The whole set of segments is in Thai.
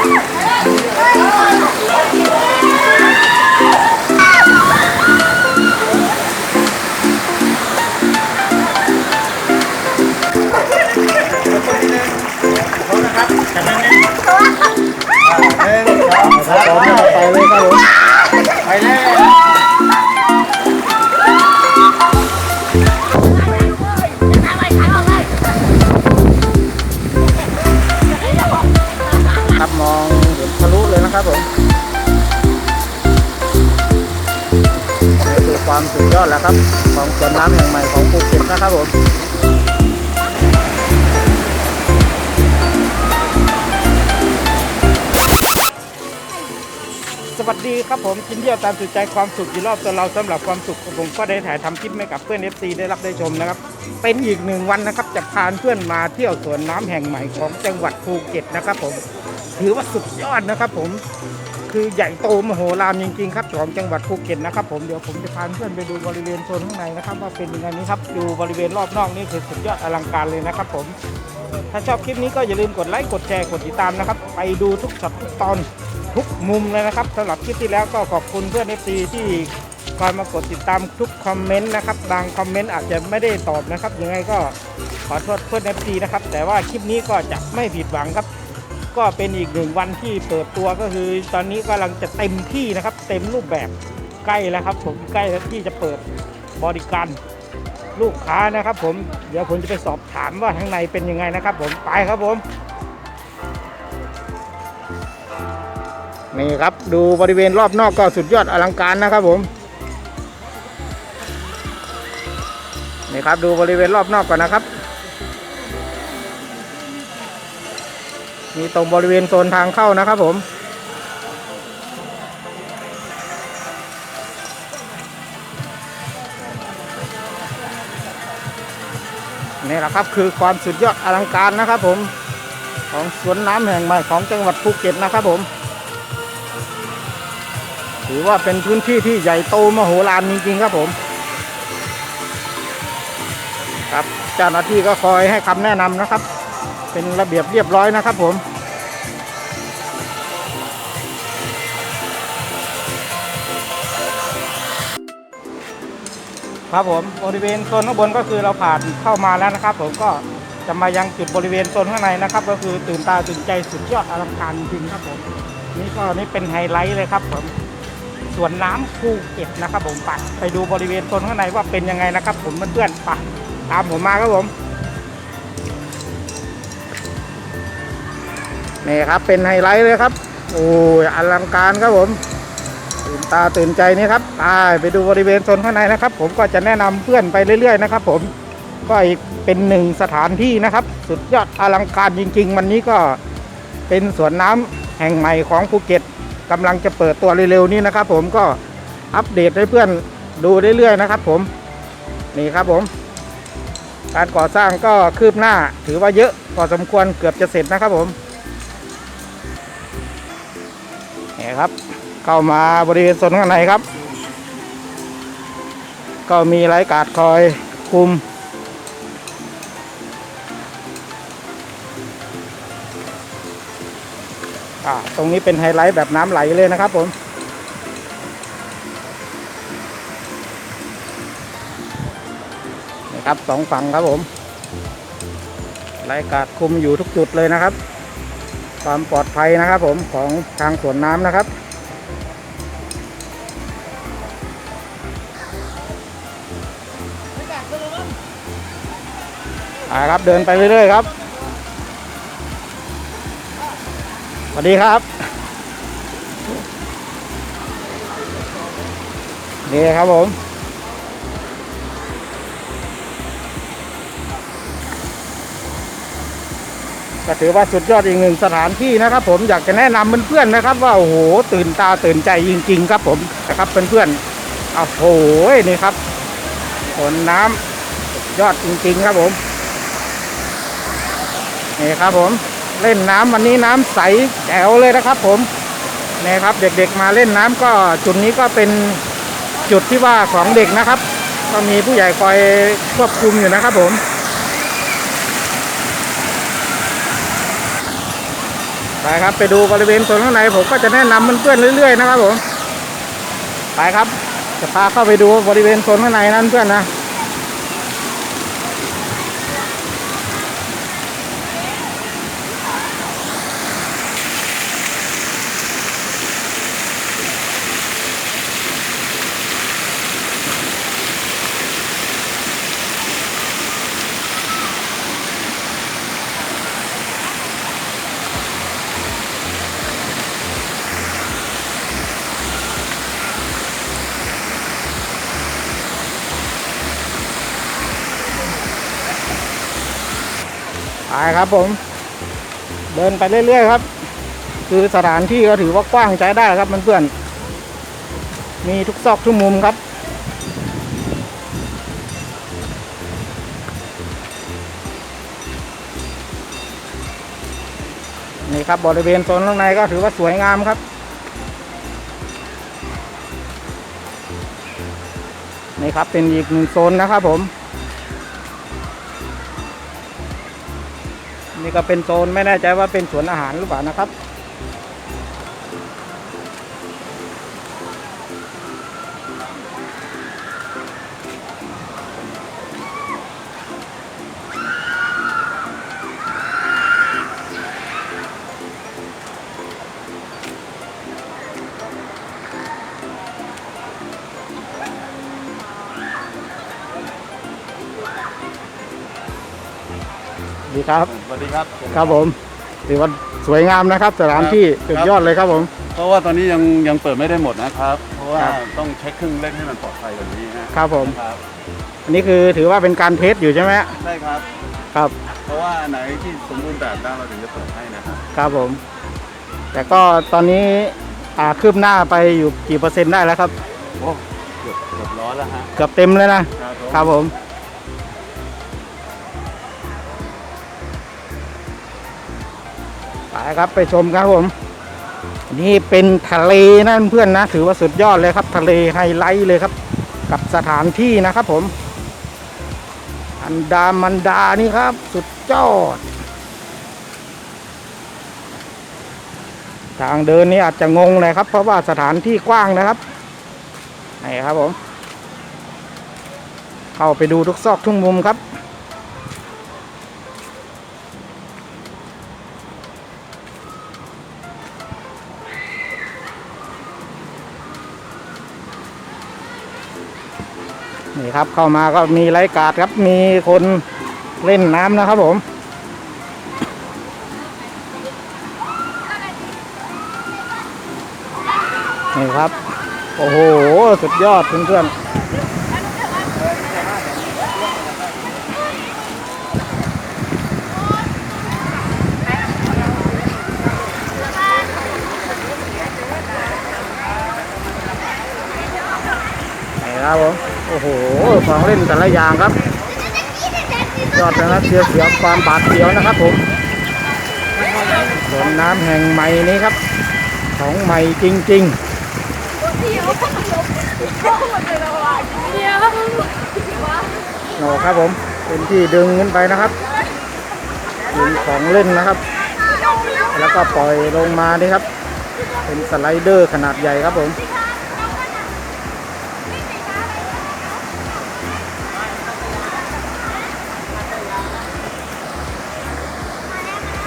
Ah! สุดยอดแล้วครับ ของสวนน้ำแห่งใหม่ของภูเก็ตนะครับผมสวัสดีครับผมกินเที่ยวตามสุดใจความสุขอยู่รอบตัวเราสำหรับความสุขผมก็ได้ถ่ายทำคลิปให้กับเพื่อน FC ได้รับได้ชมนะครับ เป็นอีกหนึ่งวันนะครับจะพาเพื่อนมาเที่ยวสวนน้ำแห่งใหม่ของจังหวัดภูเก็ตนะครับผมถือว่าสุดยอดนะครับผม คือใหญ่โตมโหฬารจริงๆครับของจังหวัดภูเก็ตนะครับผมเดี๋ยวผมจะพาเพื่อนไปดูบริเวณโซนข้างในนะครับว่าเป็นยังไงนี้ครับดูบริเวณรอบนอกนี่คือสุดยอดอลังการเลยนะครับผมถ้าชอบคลิปนี้ก็อย่าลืมกดไลค์กดแชร์กดติดตามนะครับ ไปดูทุกช็อตทุกตอนทุกมุมเลยนะครับสำหรับคลิปที่แล้วก็ขอบคุณเพื่อนเอฟซีที่คอยมากดติดตามทุกคอมเมนต์นะครับบางคอมเมนต์อาจจะไม่ได้ตอบนะครับยังไงก็ขอโทษเพื่อนเอฟซีนะครับแต่ว่าคลิปนี้ก็จะไม่ผิดหวังครับ ก็เป็นอีกหนึ่งวันที่เปิดตัวก็คือ ตอนนี้กำลังจะเต็มที่นะครับ เต็มรูปแบบใกล้แล้วครับ ผมใกล้แล้วที่จะเปิดบริการลูกค้านะครับ ผมเดี๋ยวผมจะไปสอบถามว่าข้างในเป็นยังไงนะครับ ผมไปครับผมนี่ครับดูบริเวณรอบนอกก็สุดยอดอลังการนะครับผมนี่ครับดูบริเวณรอบนอกก่อนนะครับ มีตรงบริเวณโซนทางเข้านะครับผมนี่แหละครับคือความสุดยอดอลังการนะครับผมของสวนน้ำแห่งใหม่ของจังหวัดภูเก็ตนะครับผม ถือว่าเป็นพื้นที่ที่ใหญ่โตมโหฬารจริงๆครับผมครับเจ้าหน้าที่ก็คอยให้คำแนะนำนะครับ เป็นระเบียบเรียบร้อยนะครับผม ครับผมบริเวณโซนข้างบนก็คือเราผ่านเข้ามาแล้วนะครับ ผมก็จะมายังจุดบริเวณโซนข้างในนะครับ ก็คือตื่นตาตื่นใจสุดยอดอลังการจริงครับผมนี่ก็นี่เป็นไฮไลท์เลยครับผมสวนน้ำภูเก็ตนะครับ ผมไปไปดูบริเวณโซนข้างในว่าเป็นยังไงนะครับ ผมเพื่อนๆไปตามผมมาครับผมนี่ครับเป็นไฮไลท์เลยครับโอ้ยอลังการครับผม ตื่นตาตื่นใจนี่ครับไปดูบริเวณโซนข้างในนะครับ ผมก็จะแนะนำเพื่อนไปเรื่อยๆนะครับ ผมก็อีกเป็นหนึ่งสถานที่นะครับ สุดยอดอลังการจริง ๆ วันนี้ก็เป็นสวนน้ำแห่งใหม่ของภูเก็ตกำลังจะเปิดตัวเร็วๆนี้นะครับ ผมก็อัปเดตให้เพื่อนดูเรื่อยๆนะครับ ผมนี่ครับผม การก่อสร้างก็คืบหน้าถือว่าเยอะพอสมควรเกือบจะเสร็จนะครับผมนี่ครับ เข้ามาบริเวณโซนข้างในครับ ก็มีไร้กาดคอยคุมอ่าตรงนี้เป็นไฮไลท์แบบน้ำไหลเลยนะครับผมนี่ครับสองฝั่งครับผมไร้กาดคุมอยู่ทุกจุดเลยนะครับ ความปลอดภัยนะครับผมของทางสวนน้ำนะครับ ครับเดินไปเรื่อยๆครับสวัสดีครับนี่ครับผมก็ถือว่าสุดยอดอีกหนึ่งสถานที่นะครับ ผมอยากจะแนะนำเพื่อนๆนะครับ ว่าโอ้โหตื่นตาตื่นใจจริง ๆ ครับผมนะครับเพื่อนๆโอ้โหนี่ครับฝนน้ำยอดจริง ๆ ครับผม นี่ครับผมเล่นน้ำวันนี้น้ำใสแจ๋วเลยนะครับผมนี่ครับเด็กๆมาเล่นน้ำก็จุดนี้ก็เป็นจุดที่ว่าของเด็กนะครับ ก็มีผู้ใหญ่คอยควบคุมอยู่นะครับผมไปครับไปดูบริเวณโซนข้างในผมก็จะแนะนำเพื่อนๆเรื่อยๆนะครับผมไปครับจะพาเข้าไปดูบริเวณโซนข้างในนั้นเพื่อนนะ ครับผม เดินไปเรื่อยๆครับ คือสถานที่ก็ถือว่ากว้างใช้ได้ครับเพื่อน มีทุกซอกทุกมุมครับ นี่ครับบริเวณโซนข้างในก็ถือว่าสวยงามครับนี่ครับเป็นอีกหนึ่งโซนนะครับผม นี่ก็เป็นโซนไม่แน่ใจว่าเป็นสวนอาหารหรือเปล่านะครับ ดีครับ วัสดีครับครับผมถือว่าสวยงามนะครับ สถานที่ครับสุดยอดเลยครับผม เพราะว่าตอนนี้ยังยังเปิดไม่ได้หมดนะครับ เพราะว่าครับต้องเช็คเครื่องเล่นให้มันปลอดภัยแบบนี้นะครับผมครับอันนี้คือถือว่าเป็นการเทสอยู่ใช่ไหมฮะใช่ครับครับ เพราะว่าอันไหนที่สมบูรณ์แบบแล้วเราถึงจะเปิดให้นะครับครับผม แต่ก็ตอนนี้อ่าคืบหน้าไปอยู่กี่เปอร์เซ็นต์ได้แล้วครับโอ้เกือบเกือบร้อยแล้วฮะเกือบเต็มเลยนะครับผมครับผม ครับไปชมครับผม นี่เป็นทะเลนะเพื่อนนะ ถือว่าสุดยอดเลยครับ ทะเลไฮไลท์เลยครับ กับสถานที่นะครับผม อันดามันดานี่ครับ สุดยอด ทางเดินนี่อาจจะงงเลยครับ เพราะว่าสถานที่กว้างนะครับนี่ครับผม เข้าไปดูทุกซอกทุกมุมครับ นี่ครับเข้ามาก็มีไรกาดครับ มีคนเล่นน้ำนะครับผม นี่ครับ โอ้โห สุดยอดเพื่อนๆครับผม โอ้โหของเล่นแต่ละอย่างครับยอดนะครับเสียวเสียวความบาดเสียวนะครับผมสวนน้ำแห่งใหม่นี้ครับ ของใหม่จริงๆโนครับผมเป็นที่ดึงขึ้นไปนะครับดึงของเล่นนะครับ แล้วก็ปล่อยลงมานี่ครับ เป็นสไลเดอร์ขนาดใหญ่ครับผม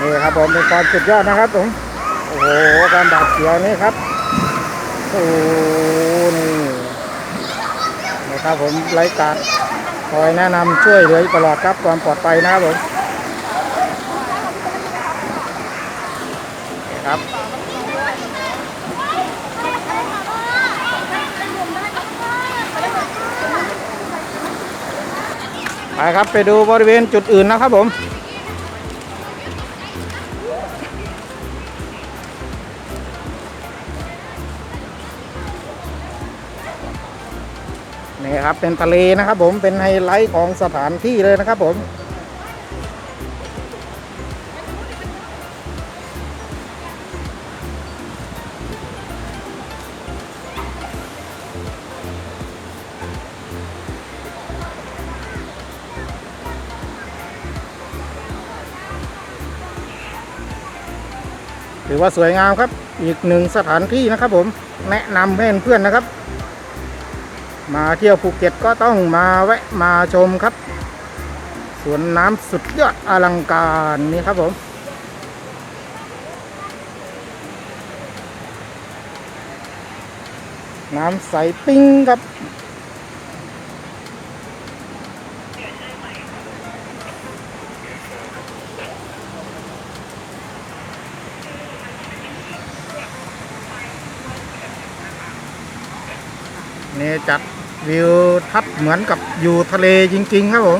นี่ครับผมเป็นความสุดยอดนะครับผมโอ้โหการบาดเสียวนี่ครับโอ้นี่นี่ครับผมไร้การคอยแนะนำช่วยเหลือตลอดครับความปลอดภัยนะครับผมนี่ครับไปครับไปดูบริเวณจุดอื่นนะครับผมับ เป็นทะเลนะครับ ผมเป็นไฮไลท์ของสถานที่เลยนะครับ ผมถือว่าสวยงามครับ อีกหนึ่งสถานที่นะครับผมแนะนำให้เพื่อนนะครับ มาเที่ยวภูเก็ตก็ต้องมาแวะมาชมครับ สวนน้ำสุดยอดอลังการนี่ครับผมน้ำใสปิ้งครับ นี่จัด วิวทับเหมือนกับอยู่ทะเลจริง ๆ ครับผม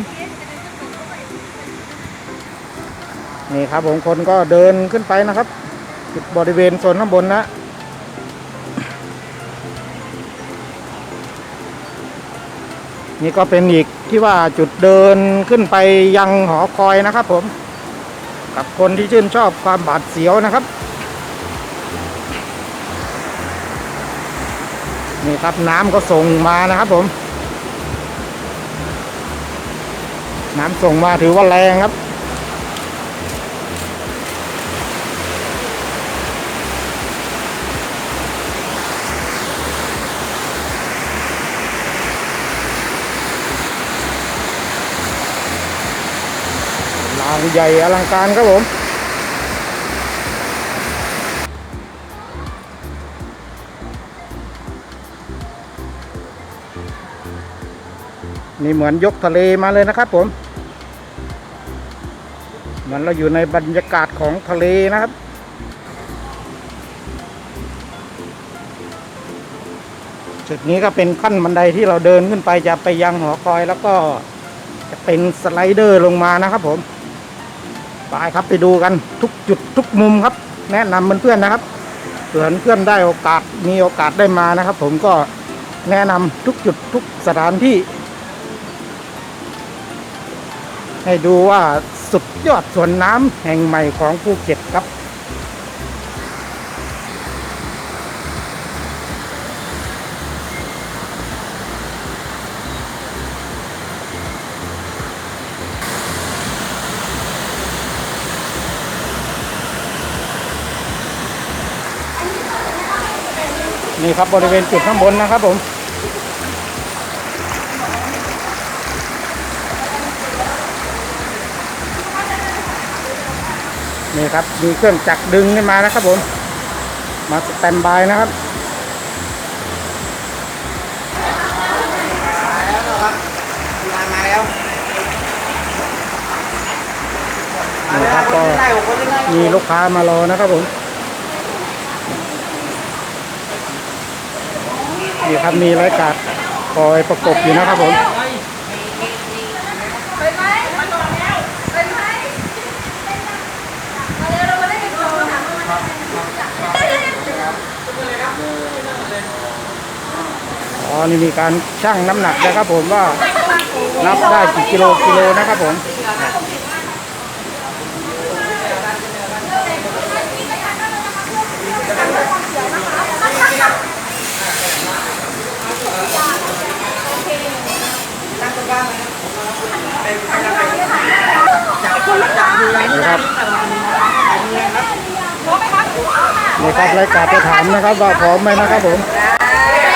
นี่ครับผมคนก็เดินขึ้นไปนะครับจุดบริเวณโซนข้างบนนะนี่ก็เป็นอีกที่ว่าจุดเดินขึ้นไปยังหอคอยนะครับผม กับคนที่ชื่นชอบความบาดเสียวนะครับ นี่ครับน้ำก็ส่งมานะครับผม น้ำส่งมาถือว่าแรงครับลานใหญ่อลังการครับผม นี่เหมือนยกทะเลมาเลยนะครับผม เหมือนเราอยู่ในบรรยากาศของทะเลนะครับ จุดนี้ก็เป็นขั้นบันไดที่เราเดินขึ้นไปจะไปยังหอคอยแล้วก็จะเป็นสไลเดอร์ลงมานะครับผมไปครับไปดูกันทุกจุดทุกมุมครับ แนะนำเพื่อนๆนะครับเผื่อเพื่อนได้โอกาสมีโอกาสได้มานะครับ ผมก็แนะนำทุกจุดทุกสถานที่ ให้ดูว่าสุดยอดสวนน้ำแห่งใหม่ของภูเก็ตครับ นี่ครับบริเวณจุดข้างบนนะครับผม นี่ครับมีเครื่องจักรดึงขึ้นมานะครับผม มาสแตนบายนะครับมาแล้วนี่ครับก็ได้หกคนได้มีลูกค้ามารอนะครับผมนี่ครับมีรายการคอยประกบอยู่นะครับผม ไปไหมมาก่อนแล้วไปไหมมาเร็วเรามาเล่นกันก่อนนะ อ๋อนี่มีการชั่งน้ำหนักนะครับผมว่านับได้กี่กิโลกิโลนะครับผมนี่ครับนี่ครับรายการจะถามนะครับว่าพร้อมไหมนะครับผม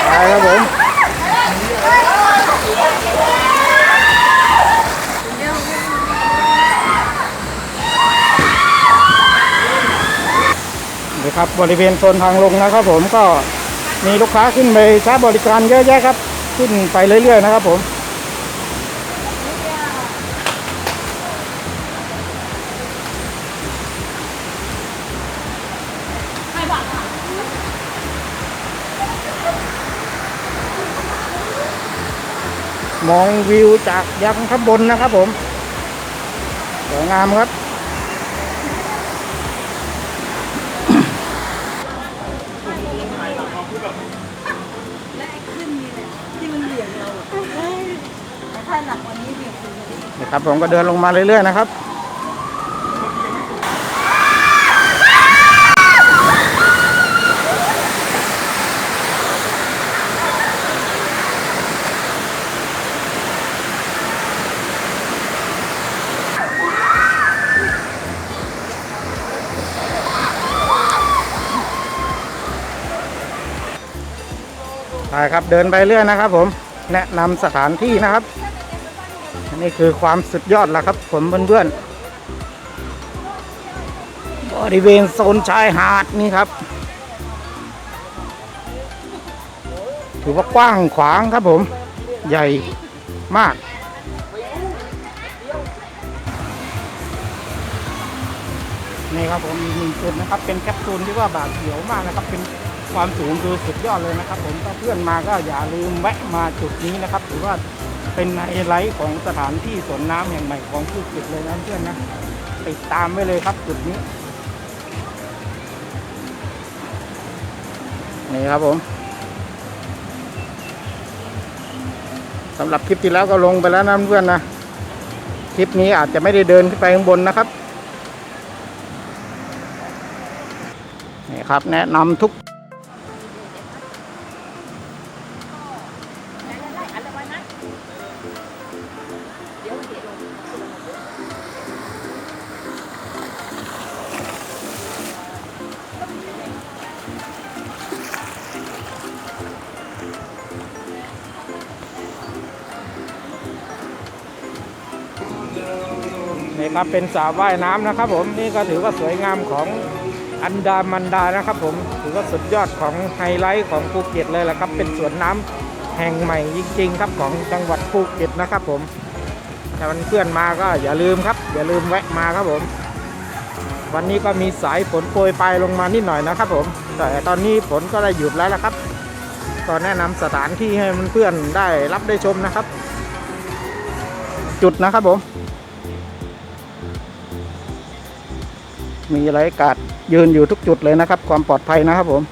ไปครับผม ครับบริเวณโซนทางลงนะครับ ผมก็มีลูกค้าขึ้นไปใช้บริการเยอะแยะครับ ขึ้นไปเรื่อยๆนะครับ ผมมองวิวจากยังข้างบนนะครับผมสวยงามครับ ครับผมก็เดินลงมาเรื่อยๆนะครับไปครับเดินไปเรื่อยนะครับผมแนะนำสถานที่นะครับ นี่คือความสุดยอดแล้วครับ ผมเพื่อนๆบริเวณโซนชายหาดนี่ครับ ถือว่ากว้างขวางครับผม ใหญ่มากนี่ครับผมอีกหนึ่งจุดนะครับ เป็นแคปซูลที่ว่าบาดเสียวมากนะครับ เป็นความสูงคือสุดยอดเลยนะครับ ผมถ้าเพื่อนมาก็อย่าลืมแวะมาจุดนี้นะครับ ถือว่า เป็นไฮไลท์ของสถานที่สวนน้ำแห่งใหม่ของภูเก็ตเลยนะเพื่อนนะติดตามไว้เลยครับจุดนี้นี่ครับผมสำหรับคลิปที่แล้วก็ลงไปแล้วนะเพื่อนนะคลิปนี้อาจจะไม่ได้เดินขึ้นไปข้างบนนะครับนี่ครับ แนะนำทุก ครับเป็นสระว่ายน้ำนะครับ ผมนี่ก็ถือว่าสวยงามของอันดามันดานะครับ ผมถือว่าสุดยอดของไฮไลท์ของภูเก็ตเลยแหละครับ เป็นสวนน้ำแห่งใหม่จริงๆครับของจังหวัดภูเก็ตนะครับ ผมถ้ามันเพื่อนมาก็อย่าลืมครับ อย่าลืมแวะมาครับผม วันนี้ก็มีสายฝนโปรยปลายลงมานิดหน่อยนะครับ ผม แต่ตอนนี้ฝนก็ได้หยุดแล้วละครับก็แนะนำสถานที่ให้เพื่อนได้รับได้ชมนะครับ จุดนะครับผม มีไรกาดยืนอยู่ทุกจุดเลยนะครับ ความปลอดภัยนะครับผม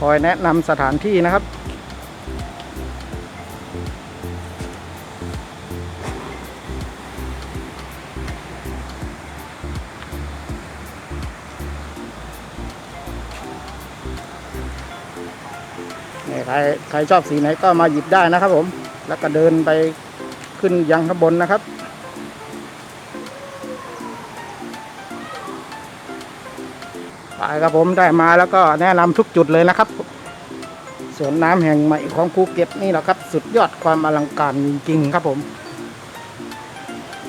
คอยแนะนำสถานที่นะครับ ใครใครชอบสีไหนก็มาหยิบได้นะครับผม แล้วก็เดินไปขึ้นยังข้างบนนะครับ ไปครับผมได้มาแล้วก็แนะนำทุกจุดเลยนะครับสวนน้ำแห่งใหม่ของภูเก็ตนี่แหละครับ สุดยอดความอลังการจริงๆครับผม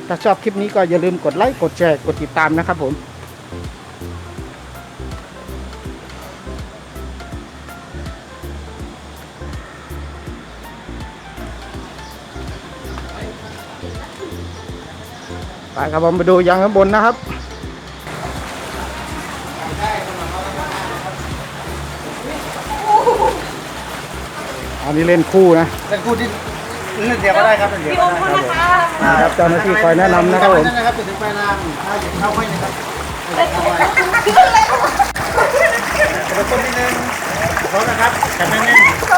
ถ้าชอบคลิปนี้ก็อย่าลืมกดไลค์กดแชร์กดติดตามนะครับผมไปครับผมไปดูยังข้างบนนะครับ นนี้เล่นคู่นะเป็นคู่ที่เล่นเดียวก็ได้ครับเล่นเดียวพี่ก็โอมได้เขานะคะนะครับเจ้าหน้าที่คอยแนะนำนะครับผมนะครับไปถึงไปน้ำถ้าจะเข้าไว้นะครับเดี๋ยวต้นนิดนึงพร้อมนะครับแข็งแน่นๆ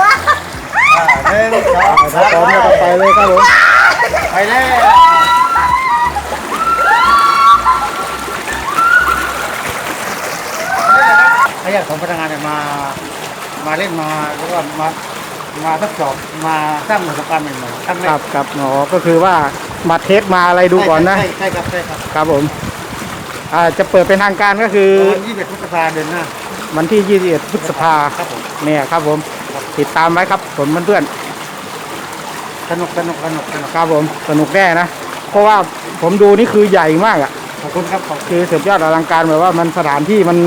อ่าหนึ่งสองถ้าพร้อมแล้วก็ไปเลยครับผมไปแล้วถ้าอยากของพนักงานเนี่ยมามาเล่นมาแล้วก็มา มาทดสอบมาสร้างประสบการณ์ใหม่ๆครั้งแรครักบครับอ๋อก็คือว่ามาเทสมาอะไรดูก่อนนะ ใช่ใช่ครับใช่ครับครับผมอ่าจะเปิดเป็นทางการก็คือวันที่21พฤษภาเดือนหน้าวันที่ 21 พฤษภาครับผม เนี่ยครับผมติดตามไว้ครับผมเพื่อนสนุกสนุกสนุกสนุกๆครับผมสนุกแน่นะ เพราะว่าผมดูนี่คือใหญ่มากอะ ขอบคุณครับขอบคุณคือสุดยอดอลังการแบบว่ามันสถานที่มัน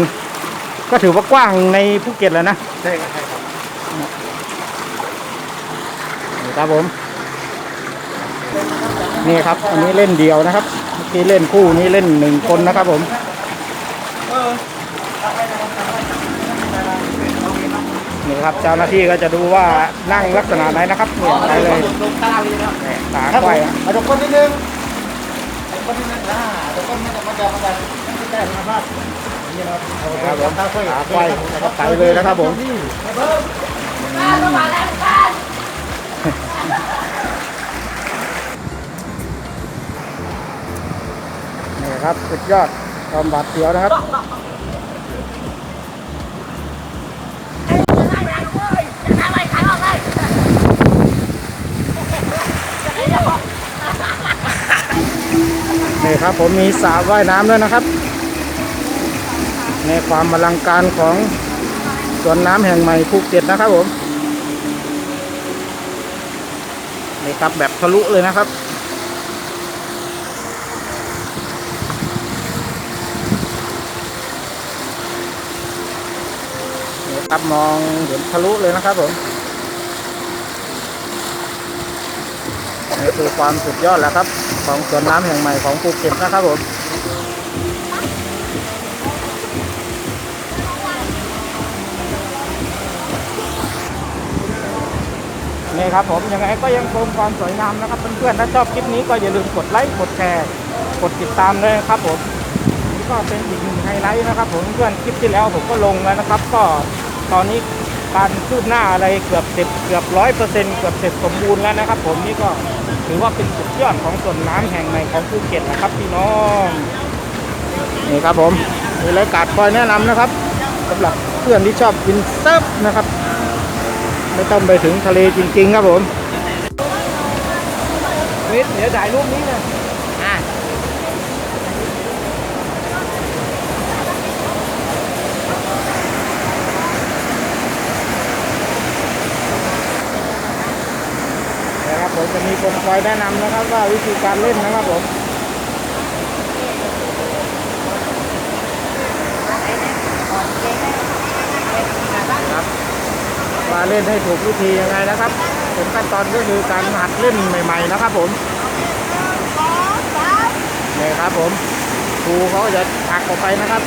ก็ถือว่ากว้างในภูเก็ตแล้วนะ ใช่ครับใช่ ครับผม นี่ครับ อันนี้เล่นเดียวนะครับเมื่อกี้เล่นคู่นี้เล่นหนึ่งคนนะครับผมนี่ครับเจ้าหน้าที่ก็จะดูว่านั่งลักษณะไหนนะครับเนี่ยไปเลยขาไขว้มาตรงก้นนิดนึงตรงก้นนิดนึงอ่าตรงก้นมันจะมันจะมันจะไม่ได้คุณภาพนี่นะครับครับผมตาไขว้ขาไขว้ไปเลยนะครับผม นี่ครับสุดยอดความบาดเสียวนะครับนี่ครับผมมีสระว่ายน้ำด้วยนะครับ ในความอลังการของสวนน้ำแห่งใหม่ภูเก็ตนะครับผม นี่ครับแบบทะลุเลยนะครับ นี่ครับมองเห็นทะลุเลยนะครับผม นี่คือความสุดยอดแล้วครับ ของสวนน้ำแห่งใหม่ของภูเก็ตนะครับผม นี่ครับผมยังไงก็ยังชมความสวยงามนะครับเพื่อนๆถ้าชอบคลิปนี้ก็อย่าลืมกดไลค์กดแชร์กดติดตามด้วยครับผมนี่ก็เป็นอีกหนึ่งไฮไลท์นะครับ ผมเพื่อนคลิปที่แล้วผมก็ลงแล้วนะครับ ก็ตอนนี้การคืบหน้าอะไรเกือบเสร็จเกือบร้อยเปอร์เซ็นต์เกือบเสร็จสมบูรณ์แล้วนะครับ ผมนี่ก็ถือว่าเป็นสุดยอดของส่วนน้ำแห่งใหม่ของภูเก็ตนะครับพี่น้องนี่ครับผมมีรายการคอยแนะนำนะครับสำหรับเพื่อนที่ชอบกินเซิร์ฟนะครับ ไม่ต้องไปถึงทะเลจริง ๆ ครับผมนิดเดี๋ยวถ่ายรูปนี้นะอะนะครับผมจะมีคนคอยแนะนำนะครับว่าวิธีการเล่นนะครับผม ครับ ว่าเล่นให้ถูกวิธียังไงนะครับผมขั้นตอนก็คือการหัดเล่นใหม่ ๆ นะครับผมนี่ครับผมครูเขาจะหักออกไปนะครับ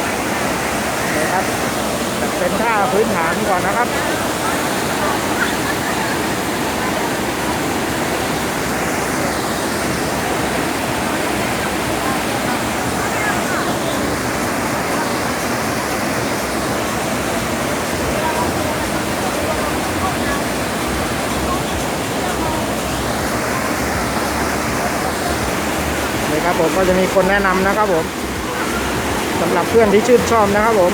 นี่ครับเป็นท่าพื้นฐานก่อนนะครับ ก็จะมีคนแนะนำนะครับผมสำหรับเพื่อนที่ชื่นชอบนะครับผม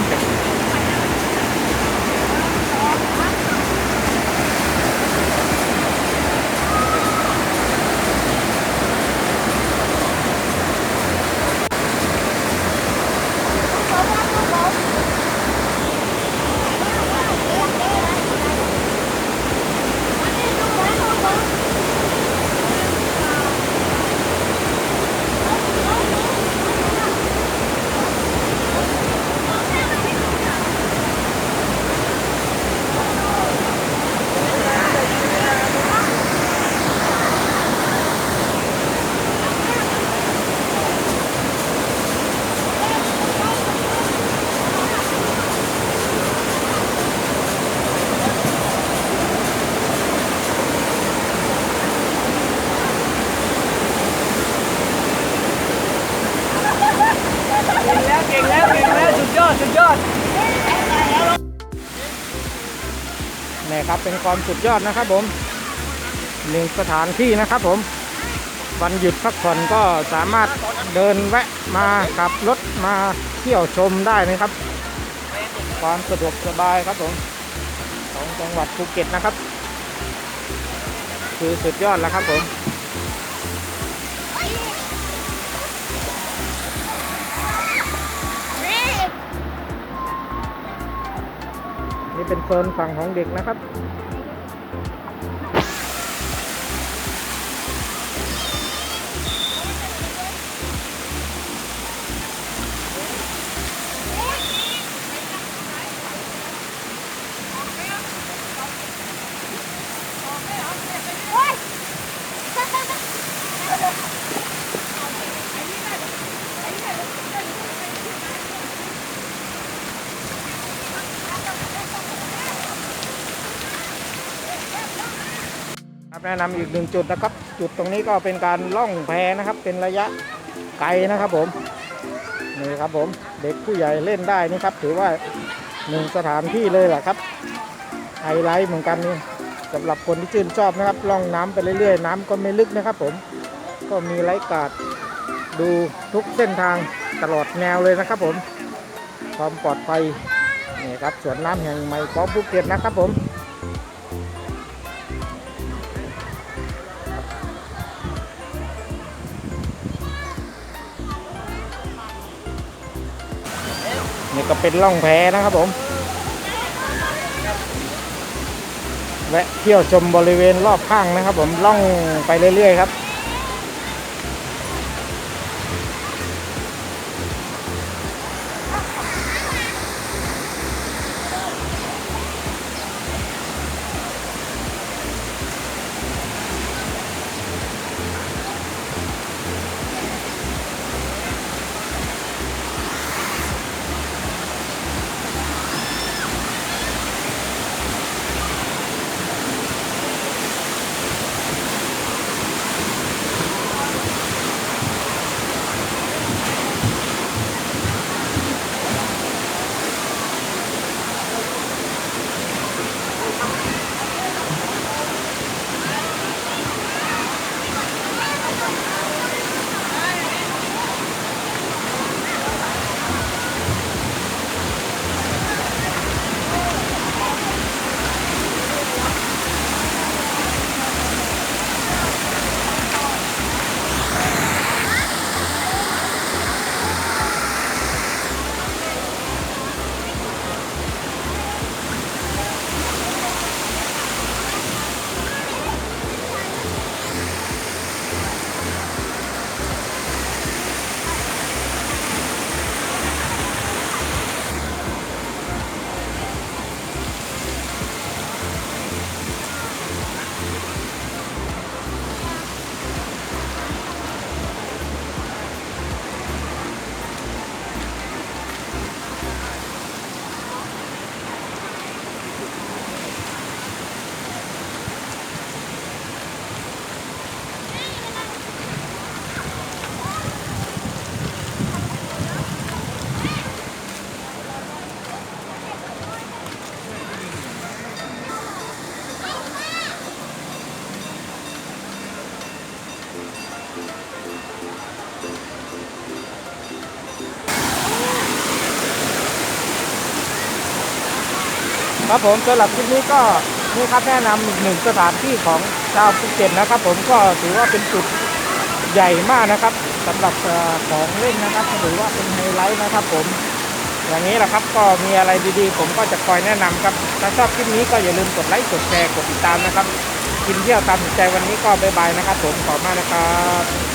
เก่งแล้วเก่งแล้วสุดยอดสุดยอด นี่ ความสุดยอดนะครับผมหนึ่งสถานที่นะครับผมวันหยุดพักผ่อนก็สามารถเดินแวะมาขับรถมาเที่ยวชมได้นะครับ ความสะดวกสบายครับผมของจังหวัดภูเก็ตนะครับ คือสุดยอดแล้วครับผมนี่เป็นเฟิร์นฝั่งของเด็กนะครับ นะนำอีกหนึ่งจุดนะครับ จุดตรงนี้ก็เป็นการล่องแพนะครับ เป็นระยะไกลนะครับผมนี่ครับผมเด็กผู้ใหญ่เล่นได้นี่ครับ ถือว่าหนึ่งสถานที่เลยแหละครับไฮไลท์เหมือนกันนี่สำหรับคนที่ชื่นชอบนะครับล่องน้ำไปเรื่อยๆ น้ำก็ไม่ลึกนะครับ ผมก็มีไลฟ์การ์ดดูทุกเส้นทางตลอดแนวเลยนะครับผม ความปลอดภัยนี่ครับสวนน้ำแห่งใหม่ของภูเก็ตนะครับผม ก็เป็นล่องแพนะครับผม แวะเที่ยวชมบริเวณรอบข้างนะครับผมล่องไปเรื่อยๆครับ ครับผมสำหรับคลิปนี้ก็นี่ครับแนะนำอีกหนึ่งสถานที่ของชาวภูเก็ตนะครับ ผมก็ถือว่าเป็นจุดใหญ่มากนะครับสำหรับของเล่นนะครับถือว่าเป็นไฮไลท์นะครับ ผม อย่างนี้แหละครับก็มีอะไรดีๆ ผมก็จะคอยแนะนำครับถ้าชอบคลิปนี้ก็อย่าลืมกดไลค์กดแชร์กดติดตามนะครับกินเที่ยวตามใจวันนี้ก็บายบายนะครับ ผมขอบมากนะครับ